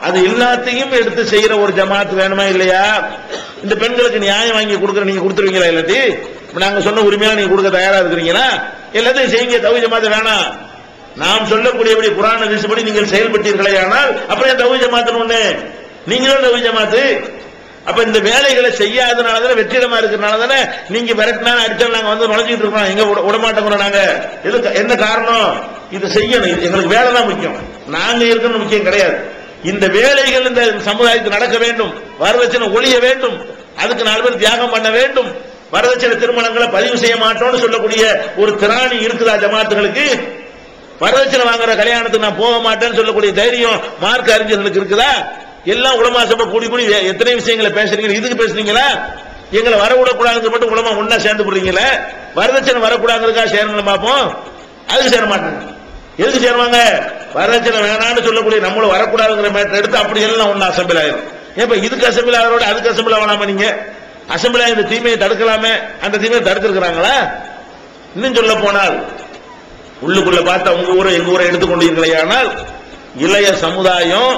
அது எல்லாத்தையும் எடுத்து செய்யற ஒரு ஜமாத் வேணுமா இல்லையா? இந்த பெண்களுக்கு நியாயம் வாங்கி கொடுக்குற நீங்க கொடுத்துருவீங்களா இல்லாட்டி நாங்க சொன்ன உரிமையா நீங்க கொடுக்க தயாரா இருக்கிறீங்களா எல்லாத்தையும் செய்யுங்க. தவி ஜமாத் வேணாம். நாம் சொல்லக்கூடியபடி புராண அதிசப்படி நீங்கள் செயல்பட்டீர்களே ஆனால் அப்புறம் தவி ஜமாத்து ஒண்ணு? நீங்களும் தவி ஜமாத்து. அப்ப இந்த வேலைகளை செய்யாதனால தானே வெற்றிடமா இருக்கிறனால தானே நீங்க விரட்டினா அடிச்சாலும் நாங்க வந்து நுழைஞ்சிட்டு இருக்கோம். எங்க விடமாட்டோங்கிறோம் நாங்க. எது என்ன காரணம்? இது செய்யணும். இது எங்களுக்கு வேலை தான் முக்கியம். நாங்க இருக்கணும் முக்கியம் கிடையாது. இந்த வேலைகள் இந்த சமுதாயத்தில் நடக்க வேண்டும். வரதட்சணை ஒழிய வேண்டும். அதுக்கு நாலு பேர் தியாகம் பண்ண வேண்டும். வரதட்சணை திருமணங்களை பதிவு செய்ய மாட்டோம்னு சொல்லக்கூடிய ஒரு திராணி இருக்குதா ஜமாத்துகளுக்கு? வரதட்சணை வாங்குற கல்யாணத்துக்கு நான் போக மாட்டேன்னு சொல்லக்கூடிய தைரியம் மார்க் அறிஞர்களுக்கு இருக்குதா? எல்லாம் உலமா சபை கூடி கூடி எத்தனை விஷயங்களை பேசுறீங்க? இதுக்கு பேசுறீங்களா எங்களை வரவிடக்கூடாதுன்னு மட்டும் உலமா ஒன்னா சேர்ந்து போடுறீங்களே? வரதட்சணை வரக்கூடாதுக்கா சேரணும் பார்ப்போம். அதுக்கு சேர மாட்டேன். எதுக்கு சேருவாங்க? வரதட்சணை வேணாம்னு சொல்லக்கூடிய நம்மளும் வரக்கூடாதுங்கிற மேட்டர் எடுத்து அப்படி எல்லாம் ஒண்ணு அசம்பிள் ஆயிரும். ஏப்ப இதுக்கு அசம்பிள் ஆகிறோட அதுக்கு அசம்பிள் ஆகலாமா நீங்க? அசம்பிள் இந்த தீமையை தடுக்கலாமே? அந்த தீமையை தடுத்திருக்கிறாங்களா? இன்னும் சொல்ல போனால் உள்ளுக்குள்ள பார்த்தா உங்க ஊரை எங்க ஊரை எடுத்துக்கொண்டீர்களே ஆனால் இளைய சமுதாயம்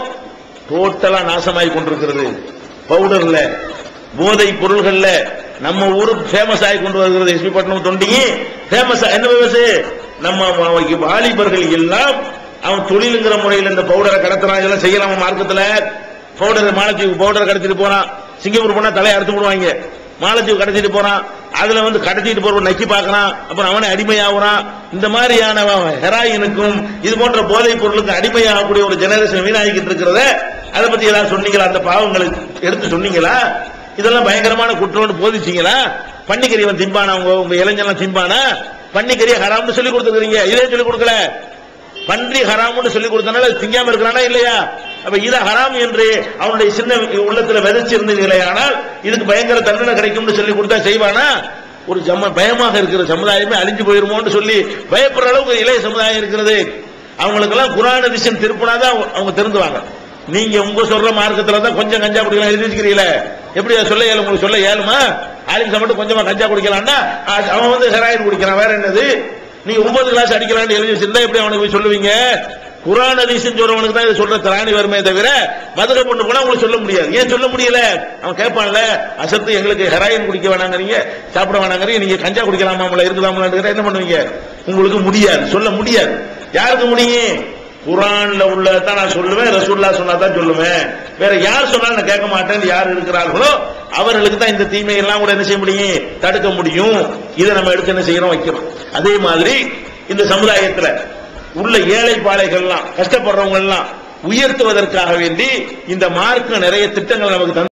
டோட்டலா நாசமாய் கொண்டிருக்கிறது. பவுடர்ல போதை பொருள்கள்ல நம்ம ஊரு ஃபேமஸ் ஆகி கொண்டு வருகிறது. எஸ்பி பட்டினம் தொண்டி ஃபேமஸ் என்ன விவசாயம் நம்ம வாலிபர்கள் எல்லாம் அவன் தொழிலுங்கிற முறையில் இந்த பவுடரை கடத்துறான் இதெல்லாம் செய்யலாமா மார்க்கத்தில்? பவுடர் மாலத்தீவு பவுடர் கடத்திட்டு போறான். சிங்கப்பூர் போனா தலையை அறுத்து விடுவாங்க மாலத்தீவு கடத்திட்டு போறான். அதுல வந்து கடத்திட்டு போறவன் நக்கி பார்க்கறான். அப்புறம் அவனை அடிமையாகுறான். இந்த மாதிரியான ஹெராயினுக்கும் இது போன்ற போதைப் பொருளுக்கு அடிமையாகக்கூடிய ஒரு ஜெனரேஷன் வீணாகிக்கிட்டு இருக்கிறத அதை பத்தி ஏதாவது சொன்னீங்களா? அந்த பாவங்களுக்கு எடுத்து சொன்னீங்களா? இதெல்லாம் பயங்கரமான குற்றம்னு போதிச்சீங்களா? பன்னிக்கறிவன் திம்பானா? உங்க உங்க இளைஞர்லாம் திம்பானா? பன்னிக்கறியை ஹராம்னு சொல்லி கொடுத்துருக்கீங்க இதே சொல்லி கொடுக்கல. பன்றி ஹராம்னு சொல்லி கொடுத்தனால அது திங்காம இருக்கிறானா இல்லையா? அப்ப இத ஹராம் என்று அவனுடைய சின்ன உள்ளத்துல விதைச்சிருந்தீர்களே ஆனால் இதுக்கு பயங்கர தண்டனை கிடைக்கும்னு சொல்லி கொடுத்தா செய்வானா? ஒரு ஜம பயமாக இருக்கிற சமுதாயமே அழிஞ்சு போயிருமோன்னு சொல்லி பயப்படுற அளவுக்கு இளைய சமுதாயம் இருக்கிறது. அவங்களுக்கெல்லாம் குரான விஷயம் திருப்பினாதான் அவங்க- அவங்க திருந்துவாங்க. நீங்க உங்க சொல்ற மார்க்கத்துல தான் கொஞ்சம் கஞ்சா குடிக்கலாம் எழுதி வச்சுக்கிறீங்களே. எப்படி அதை சொல்ல ஏழு? உங்களுக்கு சொல்ல ஏழுமா? ஆலிம்சா மட்டும் கொஞ்சமா கஞ்சா குடிக்கலாம்னா அவன் வந்து ஹெராயின் குடிக்கிறான். வேற என்னது? நீ ஒன்பது கிளாஸ் அடிக்கலாம்னு எழுதி வச்சிருந்தா எப்படி அவனுக்கு சொல்லுவீங்க? குரான் அதிசன் சொல்றவனுக்கு தான் இதை சொல்ற திராணி வருமே தவிர மதுரை பொண்ணு போனா உங்களுக்கு சொல்ல முடியாது. ஏன் சொல்ல முடியல? அவன் கேட்பான்ல அசத்து எங்களுக்கு ஹெராயின் குடிக்க வேணாங்கிறீங்க சாப்பிட வேணாங்கிறீங்க நீங்க கஞ்சா குடிக்கலாமாம்ல இருக்கலாம்ல என்ன பண்ணுவீங்க? உங்களுக்கு முடியாது சொல்ல முடியாது. யாருக்கு முடியும்? குரான்ல உள்ளதான் நான் சொல்லுவேன் ரசூல்லா சொன்னா தான் சொல்லுவேன். வேற யார் சொன்னாலும் நான் கேட்க மாட்டேன்னு யார் இருக்கிறார்களோ அவர்களுக்கு தான் இந்த தீமை எல்லாம் கூட என்ன செய்ய முடியும்? தடுக்க முடியும். இதை நம்ம எடுத்து என்ன செய்யறோம்? வைக்கிறோம். அதே மாதிரி இந்த சமுதாயத்துல உள்ள ஏழை பாளைகள்லாம் கஷ்டப்படுறவங்க எல்லாம் உயர்த்துவதற்காக வேண்டி இந்த மார்க்க நிறைய திட்டங்கள் நமக்கு தந்து